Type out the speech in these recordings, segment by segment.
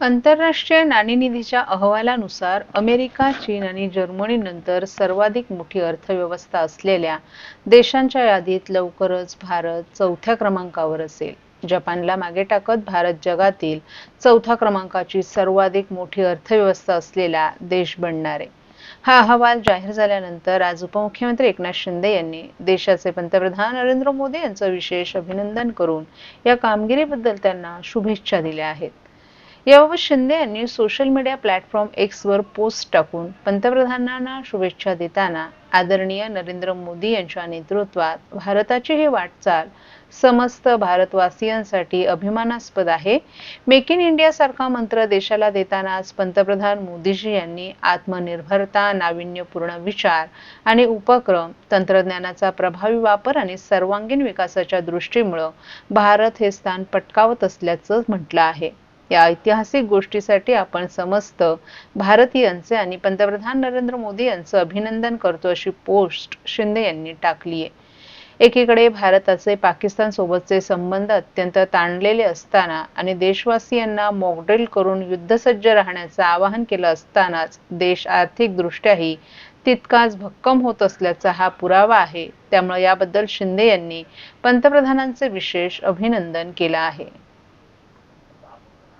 आंतरराष्ट्रीय नाणेनिधीच्या अहवालानुसार अमेरिका, चीन आणि जर्मनीनंतर सर्वाधिक मोठी अर्थव्यवस्था असलेल्या देशांच्या यादीत लवकरच भारत चौथ्या क्रमांकावर असेल. जपानला मागे टाकत भारत जगातील चौथ्या क्रमांकाची सर्वाधिक मोठी अर्थव्यवस्था असलेला देश बनणार आहे. हा अहवाल जाहीर झाल्यानंतर आज उपमुख्यमंत्री एकनाथ शिंदे यांनी देशाचे पंतप्रधान नरेंद्र मोदी यांचं विशेष अभिनंदन करून या कामगिरीबद्दल त्यांना शुभेच्छा दिल्या आहेत. याबाबत शिंदे यांनी सोशल मीडिया प्लॅटफॉर्म एक्सवर पोस्ट टाकून पंतप्रधानांना शुभेच्छा देताना आदरणीय नरेंद्र मोदी यांच्या नेतृत्वात भारताची ही वाटचाल समस्त भारतवासियांसाठी अभिमानास्पद आहे. मेक इन इंडिया सारखा मंत्र देशाला देतानाच पंतप्रधान मोदीजी यांनी आत्मनिर्भरता नाविन्यपूर्ण विचार आणि उपक्रम तंत्रज्ञानाचा प्रभावी वापर आणि सर्वांगीण विकासाच्या दृष्टीमुळं भारत हे स्थान पटकावत असल्याचं म्हटलं आहे. या ऐतिहासिक गोष्टीसाठी आपण समस्त भारतीयांचे आणि पंतप्रधान नरेंद्र मोदी यांचं अभिनंदन करतो अशी पोस्ट शिंदे यांनी टाकली आहे एकीकडे भारताचे पाकिस्तान सोबतचे संबंध अत्यंत ताणलेले असताना आणि देशवासियांना मॉकड्रिल करून युद्धसज्ज राहण्याचं आवाहन केलं असतानाच देश आर्थिकदृष्ट्याही तितकाच भक्कम होत असल्याचा हा पुरावा आहे. त्यामुळे याबद्दल शिंदे यांनी पंतप्रधानांचे विशेष अभिनंदन केलं आहे.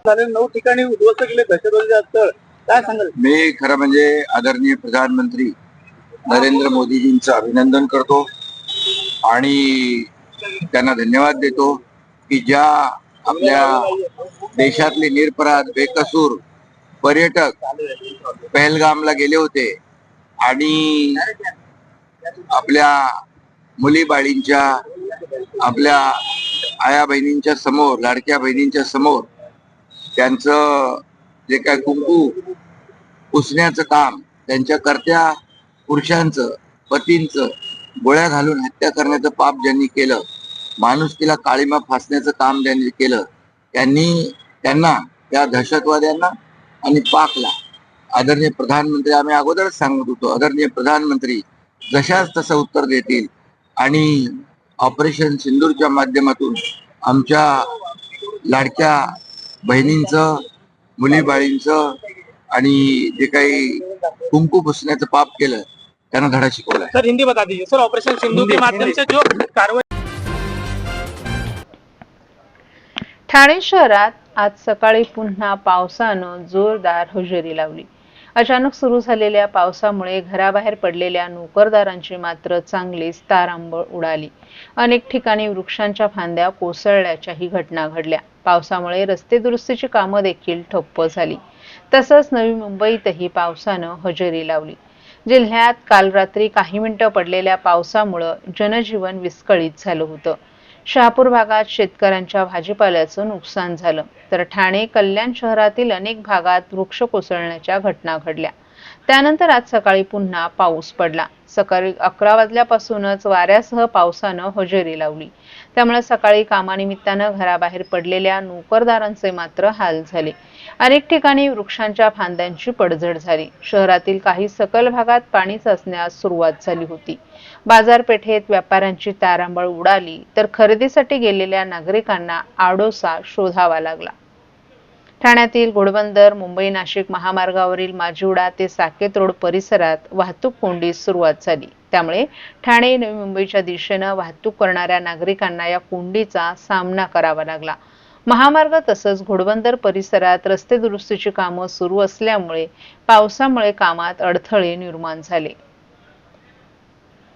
झाले नऊ ठिकाणी उद्ध्वस्त केले दहशतवादी स्थळ काय सांगाल? मी खरं म्हणजे आदरणीय प्रधानमंत्री नरेंद्र मोदीजींचं अभिनंदन करतो आणि त्यांना धन्यवाद देतो की ज्या आपल्या देशातले निरपराध बेकसूर पर्यटक पहलगामला गेले होते आणि आपल्या मुली बाळींच्या आपल्या आया बहिणींच्या समोर लाडक्या बहिणींच्या समोर त्यांचं जे काय कुंकू पुसण्याचं काम त्यांच्या कर्त्या पुरुषांचं पतींचं गोळ्या घालून हत्या करण्याचं पाप ज्यांनी केलं माणुसकीला काळीमा फासण्याचं काम ज्यांनी केलं त्यांनी त्यांना त्या दहशतवाद्यांना आणि पाकला. आदरणीय प्रधानमंत्री आम्ही अगोदरच सांगत होतो आदरणीय प्रधानमंत्री जशाच तसं उत्तर देतील आणि ऑपरेशन सिंदूरच्या माध्यमातून आमच्या लाडक्या बहिणींचं मुलीबाळींचं आणि जे काही कुंकू पुसण्याचं पाप केलं त्यांना धडा शिकवला सर हिंदी बता दीजिए सर ऑपरेशन सिंधु के माध्यम से जो कार्रवाई ठाणे शहरात आज सकाळी पुन्हा पावसानं जोरदार हजेरी लावली. अचानक सुरू झालेल्या पावसामुळे घराबाहेर पडलेल्या नोकरदारांची मात्र चांगलीच तारांबळ उडाली. अनेक ठिकाणी वृक्षांच्या फांद्या कोसळल्याच्याही घटना घडल्या. पावसामुळे रस्ते दुरुस्तीची कामं देखील ठप्प झाली. तसंच नवी मुंबईतही पावसानं हजेरी लावली. जिल्ह्यात काल रात्री काही मिनिटं पडलेल्या पावसामुळं जनजीवन विस्कळीत झालं होतं. शहापूर भागात शेतकऱ्यांच्या भाजीपाल्याचं नुकसान झालं. तर ठाणे कल्याण शहरातील अनेक भागात वृक्ष कोसळण्याच्या घटना घडल्या. त्यानंतर आज सकाळी पुन्हा पाऊस पडला. सकाळी अकरा वाजल्यापासूनच वाऱ्यासह पावसानं हजेरी लावली. त्यामुळे सकाळी कामानिमित्तानं घराबाहेर पडलेल्या नोकरदारांचे मात्र हाल झाले. अनेक ठिकाणी वृक्षांच्या फांद्यांची पडझड झाली. शहरातील काही सकल भागात पाणी साचण्यास सुरुवात झाली होती. बाजारपेठेत व्यापाऱ्यांची तारांबळ उडाली तर खरेदीसाठी गेलेल्या नागरिकांना आडोसा शोधावा लागला. ठाण्यातील घोडबंदर मुंबई नाशिक महामार्गावरील माजिवडा ते साकेत रोड परिसरात वाहतूक कोंडीस सुरुवात झाली. त्यामुळे ठाणे नवी मुंबईच्या दिशेनं वाहतूक करणाऱ्या नागरिकांना या कोंडीचा सामना करावा लागला. महामार्ग तसंच घोडबंदर परिसरात रस्ते दुरुस्तीची कामं सुरू असल्यामुळे पावसामुळे कामात अडथळे निर्माण झाले.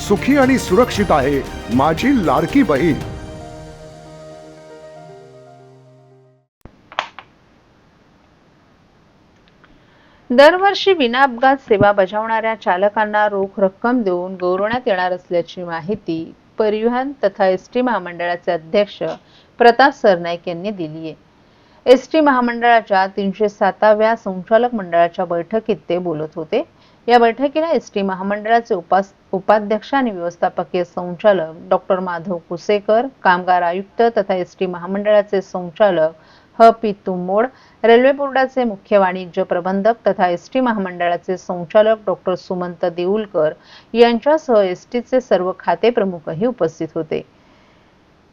सुखी आणि सुरक्षित आहे माझी लाडकी बहीण. दरवर्षी विना अपघात सेवा बजावणाऱ्या चालकांना रोख रक्कम देऊन गौरवण्यात येणार असल्याची माहिती परिवहन तथा एस टी महामंडळाचे अध्यक्ष प्रताप सरनाईक यांनी दिली आहे. एस टी महामंडळाच्या तीनशे साताव्या संचालक मंडळाच्या बैठकीत ते बोलत होते. या बैठकीला एस टी महामंडळाचे उपास उपाध्यक्ष आणि व्यवस्थापकीय संचालक डॉक्टर माधव कुसेकर कामगार आयुक्त तथा एस टी महामंडळाचे संचालक ह. पी. तुंबोड रेल्वे बोर्डाचे मुख्य वाणिज्य प्रबंधक तथा एस टी महामंडळाचे संचालक डॉक्टर सुमंत देऊलकर यांच्यासह एस टीचे सर्व खाते प्रमुखही उपस्थित होते.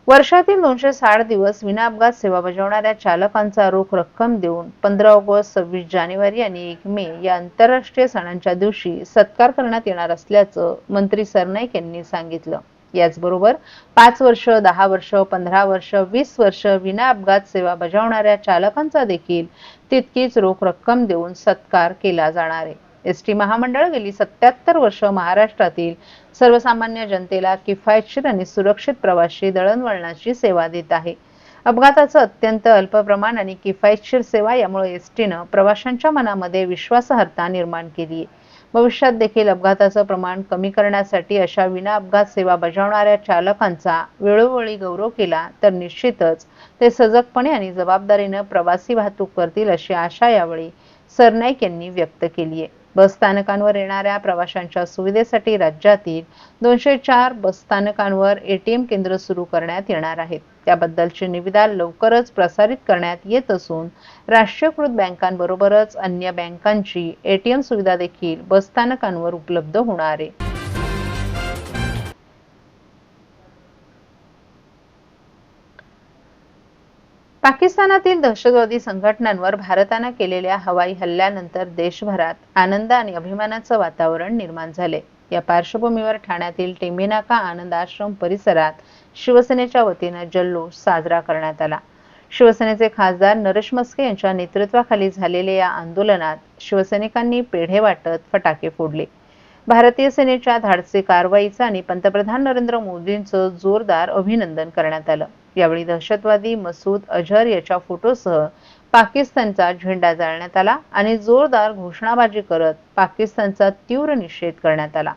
वर्षातील दोनशे साठ दिवस विना अपघात सेवा बजावणाऱ्या चालकांचा रोख रक्कम देऊन पंधरा ऑगस्ट सव्वीस जानेवारी आणि एक मे या आंतरराष्ट्रीय सणांच्या दिवशी सत्कार करण्यात येणार असल्याचं मंत्री सरनाईक यांनी सांगितलं. याचबरोबर पाच वर्ष दहा वर्ष पंधरा वर्ष वीस वर्ष विना अपघात सेवा बजावणाऱ्या चालकांचा देखील तितकीच रोख रक्कम देऊन सत्कार केला जाणार आहे. एस टी महामंडळ गेली सत्याहत्तर वर्ष महाराष्ट्रातील सर्वसामान्य जनतेला किफायतशीर आणि सुरक्षित प्रवासी दळणवळणाची सेवा देत आहे. अपघाताचं अत्यंत अल्प प्रमाण आणि किफायतशीर सेवा यामुळे एस टीनं प्रवाशांच्या मनामध्ये विश्वासार्हता निर्माण केली आहे भविष्यात देखील अपघाताचं प्रमाण कमी करण्यासाठी अशा विना अपघात सेवा बजावणाऱ्या चालकांचा वेळोवेळी गौरव केला तर निश्चितच ते सजगपणे आणि जबाबदारीनं प्रवासी वाहतूक करतील अशी आशा यावेळी सरनाईक यांनी व्यक्त केली आहे बस स्थानकांवर येणाऱ्या प्रवाशांच्या सुविधेसाठी राज्यातील दोनशे चार बस स्थानकांवर एटीएम केंद्र सुरू करण्यात येणार आहेत. त्याबद्दलची निविदा लवकरच प्रसारित करण्यात येत असून राष्ट्रीयकृत बँकांबरोबरच अन्य बँकांची एटीएम सुविधा देखील बसस्थानकांवर उपलब्ध होणार आहे. पाकिस्तानातील दहशतवादी संघटनांवर भारतानं केलेल्या हवाई हल्ल्यानंतर देशभरात आनंद आणि अभिमानाचं वातावरण निर्माण झाले. या पार्श्वभूमीवर ठाण्यातील टेंबिनाका आनंद आश्रम परिसरात शिवसेनेच्या वतीनं जल्लोष साजरा करण्यात आला. शिवसेनेचे खासदार नरेश मस्के यांच्या नेतृत्वाखाली झालेल्या या आंदोलनात शिवसैनिकांनी पेढे वाटत फटाके फोडले. भारतीय सेनेच्या धाडसी कारवाईचं आणि पंतप्रधान नरेंद्र मोदींचं जोरदार अभिनंदन करण्यात आलं. यावेळी दहशतवादी मसूद अजहर याच्या फोटोसह पाकिस्तानचा झेंडा जाळण्यात आला आणि जोरदार घोषणाबाजी करत पाकिस्तानचा तीव्र निषेध करण्यात आला.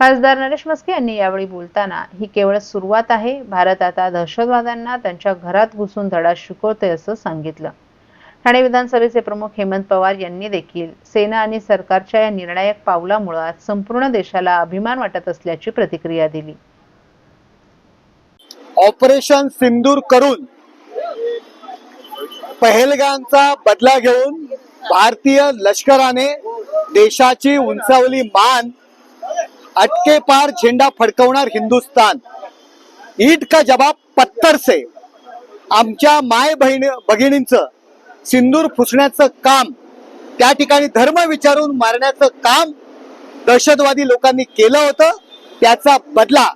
खासदार नरेश मस्के यांनी यावेळी बोलताना ही केवळ सुरुवात आहे. भारत आता दहशतवाद्यांना त्यांच्या घरात घुसून धडा शिकवतोय असं सांगितलं. ठाणे विधानसभेचे प्रमुख हेमंत पवार यांनी देखील सेना आणि सरकारच्या या निर्णायक पावलामुळे आज संपूर्ण देशाला अभिमान वाटत असल्याची प्रतिक्रिया दिली. ऑपरेशन सिंदूर करून पहलगामचा बदला घेऊन भारतीय लष्कराने देशाची उंचावली मान अटके पार झेंडा फडकवणार हिंदुस्तान ईट का जबाब पत्तर से आमच्या माय बहिणी भगिनींचं सिंदूर फुसण्याचं काम त्या ठिकाणी धर्म विचारून मारण्याचं काम दहशतवादी लोकांनी केलं होतं. त्याचा बदला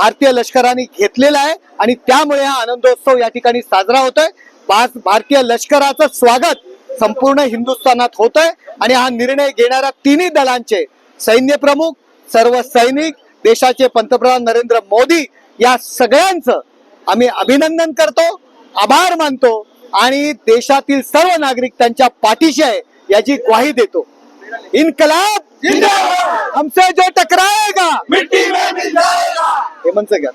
भारतीय लष्कराने घेतलेला आहे आणि त्यामुळे हा आनंदोत्सव या ठिकाणी साजरा होतोय. भारतीय लष्कराचं स्वागत संपूर्ण हिंदुस्थानात होतंय आणि हा निर्णय घेणाऱ्या तिन्ही दलांचे सैन्य प्रमुख सर्व सैनिक देशाचे पंतप्रधान नरेंद्र मोदी या सगळ्यांचं आम्ही अभिनंदन करतो आभार मानतो आणि देशातील सर्व नागरिक त्यांच्या पाठीशी आहे याची ग्वाही देतो. इनकलाब! हमसे जो टकराएगा मिट्टी में मिल जाएगा। हेमंत घ्या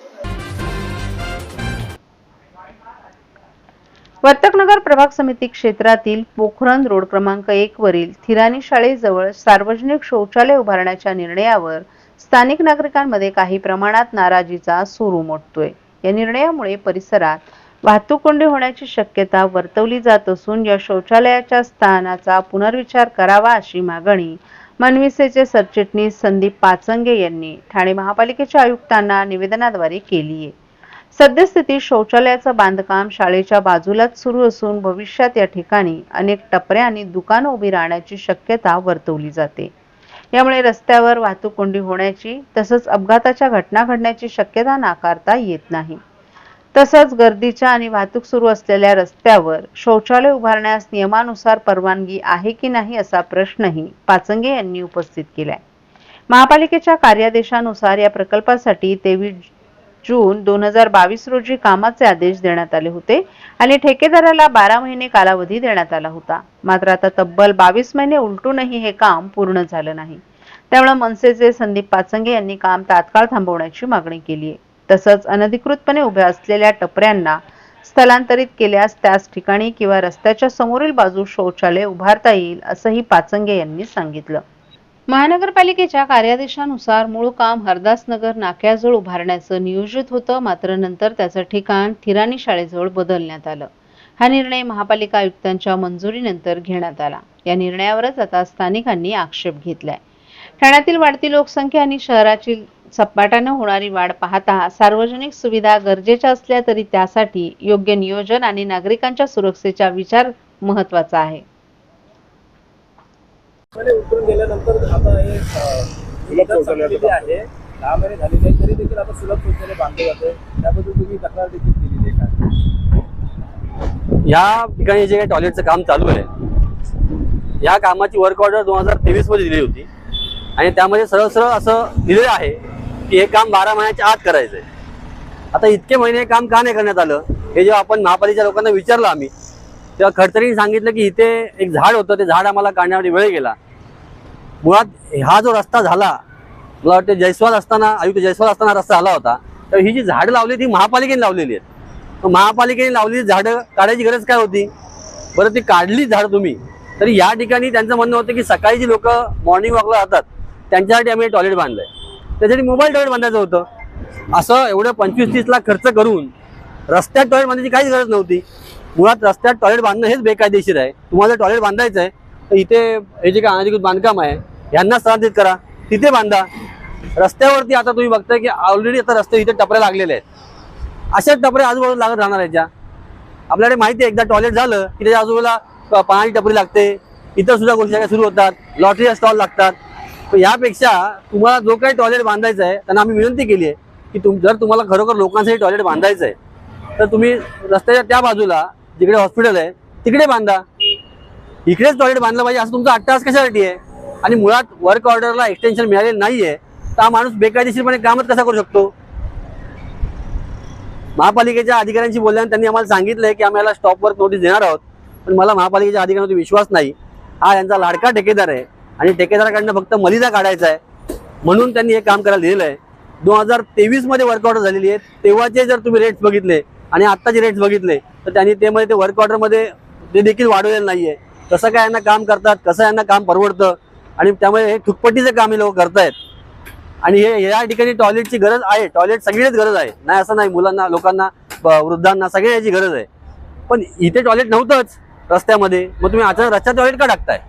वर्तकनगर प्रभाग समिती क्षेत्रातील पोखरण रोड क्रमांक एक वरील थिराणी शाळेजवळ सार्वजनिक शौचालय उभारण्याच्या निर्णयावर स्थानिक नागरिकांमध्ये काही प्रमाणात नाराजीचा सूर उमटतोय. या निर्णयामुळे परिसरात वाहतूक कोंडी होण्याची शक्यता वर्तवली जात असून या शौचालयाच्या स्थानाचा पुनर्विचार करावा अशी मागणी मनविसेचे सरचिटणीस संदीप पाचंगे यांनी ठाणे महापालिकेच्या आयुक्तांना निवेदनाद्वारे केली आहे. सद्यस्थितीत शौचालयाचं बांधकाम शाळेच्या बाजूलाच सुरू असून भविष्यात या ठिकाणी अनेक टपऱ्या आणि दुकानं उभी राहण्याची शक्यता वर्तवली जाते. यामुळे रस्त्यावर वाहतूक कोंडी होण्याची तसंच अपघाताच्या घटना घडण्याची शक्यता नाकारता येत नाही. तसंच गर्दीच्या आणि वाहतूक सुरू असलेल्या रस्त्यावर शौचालय उभारण्यास नियमानुसार परवानगी आहे की नाही असा प्रश्नही पाचंगे यांनी उपस्थित केलाय. महापालिकेच्या कार्यादेशानुसार या प्रकल्पासाठी तेवीस जून दोन हजार बावीस रोजी कामाचे आदेश देण्यात आले होते आणि ठेकेदाराला बारा महिने कालावधी देण्यात आला होता. मात्र आता तब्बल बावीस महिने उलटूनही हे काम पूर्ण झालं नाही. त्यामुळे मनसेचे संदीप पाचंगे यांनी काम तात्काळ थांबवण्याची मागणी केली आहे तसंच अनधिकृतपणे उभ्या असलेल्या टपऱ्यांना स्थलांतरित केल्यास त्याच ठिकाणी किंवा रस्त्याच्या समोरील बाजू शौचालय उभारता येईल असंही पाचंगे यांनी सांगितलं. महानगरपालिकेच्या कार्यादेशानुसार मूळ काम हरदासनगर नाक्याजवळ उभारण्याचं नियोजित होतं मात्र नंतर त्याचं ठिकाण थिराणी शाळेजवळ बदलण्यात आलं. हा निर्णय महापालिका आयुक्तांच्या मंजुरीनंतर घेण्यात आला. या निर्णयावरच आता स्थानिकांनी आक्षेप घेतलाय. ठाण्यातील वाढती लोकसंख्या आणि शहराची झपाट्यानं होणारी वाढ पाहता सार्वजनिक सुविधा गरजेच्या असल्या तरी त्यासाठी योग्य नियोजन आणि नागरिकांच्या सुरक्षेचा विचार महत्त्वाचा आहे. हे या ठिकाणी जे काही टॉयलेटचं काम चालू आहे या कामाची वर्क ऑर्डर दोन हजार तेवीसमध्ये दिली होती. आणि त्यामध्ये सरळ सरळ असं दिलेलं आहे की हे काम बारा महिन्याच्या आत करायचंय. आता इतके महिने हे काम का नाही करण्यात आलं? हे जेव्हा आपण महापालिकेच्या लोकांना विचारलं आम्ही तेव्हा खडतरीने सांगितलं की इथे एक झाड होतं ते झाड आम्हाला काढण्यामध्ये वेळ गेला. मुळात हा जो रस्ता झाला मला वाटतं जयस्वाल असताना आयुक्त जयस्वाल असताना रस्ता आला होता. तर ही जी झाडं लावली ती महापालिकेने लावलेली आहेत. महापालिकेने लावलेली झाडं काढायची गरज काय होती? बरं ती काढली झाडं तुम्ही. तरी या ठिकाणी त्यांचं म्हणणं होतं की सकाळी जी लोक मॉर्निंग वॉकला जातात त्यांच्यासाठी आम्ही टॉयलेट बांधलंय. त्यासाठी मोबाईल टॉयलेट बांधायचं होतं. असं एवढं पंचवीस तीस लाख खर्च करून रस्त्यात टॉयलेट बांधायची काहीच गरज नव्हती. मुळात रस्त्यात टॉयलेट बांधणं हेच बेकायदेशीर आहे. तुम्हाला जर टॉयलेट बांधायचं आहे तर इथे हे जे काय अनधिकृत बांधकाम आहे यांना स्थलांतरित करा. तिथे बांधा. रस्त्यावरती आता तुम्ही बघताय की ऑलरेडी आता रस्ते इथे टपऱ्या लागलेले आहेत. अशाच टपऱ्या आजूबाजूला लागत राहणार आहेत ज्या. आपल्याकडे माहिती आहे एकदा टॉयलेट झालं की त्याच्या आजूबाजूला पाण्याची टपरी लागते. इतर सुद्धा गोष्टी सुरू होतात. लॉटरी स्टॉल लागतात. यापेक्षा तुम्हाला जो काही टॉयलेट बांधायचं आहे त्यांना आम्ही विनंती केली आहे की तुम जर तुम्हाला खरोखर लोकांसाठी टॉयलेट बांधायचं आहे तर तुम्ही रस्त्याच्या त्या बाजूला जिकडे हॉस्पिटल आहे तिकडे बांधा. इकडेच टॉयलेट बांधलं पाहिजे असं तुमचा अट्टास कशासाठी आहे? आणि मुळात वर्क ऑर्डरला एक्सटेन्शन मिळालेलं नाही आहे तर हा माणूस बेकायदेशीरपणे कामच कसा करू शकतो? महापालिकेच्या अधिकाऱ्यांशी बोलल्याने त्यांनी आम्हाला सांगितलं की आम्ही याला स्टॉप वर्क नोटीस देणार आहोत. पण मला महापालिकेच्या अधिकाऱ्यांवरती विश्वास नाही. हा यांचा लाडका ठेकेदार आहे. आणि ठेकेदाराकडनं फक्त मलिदा काढायचा आहे. म्हणून त्यांनी हे काम करायला दिलेलं आहे. दोन हजार तेवीसमध्ये वर्कआउट झालेली आहे. तेव्हाचे जर तुम्ही रेट्स बघितले आणि आत्ताचे रेट्स बघितले तर त्यांनी ते मध्ये ते वर्क ऑर्डरमध्ये ते देखील वाढवलेलं नाही आहे कसं काय यांना काम करतात कसं यांना काम परवडतं आणि त्यामुळे हे थुकपटीचं काम हे लोक करतायत. आणि हे या ठिकाणी टॉयलेटची गरज आहे. टॉयलेट सगळीच गरज आहे. नाही असं नाही मुलांना लोकांना वृद्धांना सगळ्या याची गरज आहे. पण इथे टॉयलेट नव्हतंच रस्त्यामध्ये. मग तुम्ही अचानक रस्त्यात टॉयलेट का टाकताय?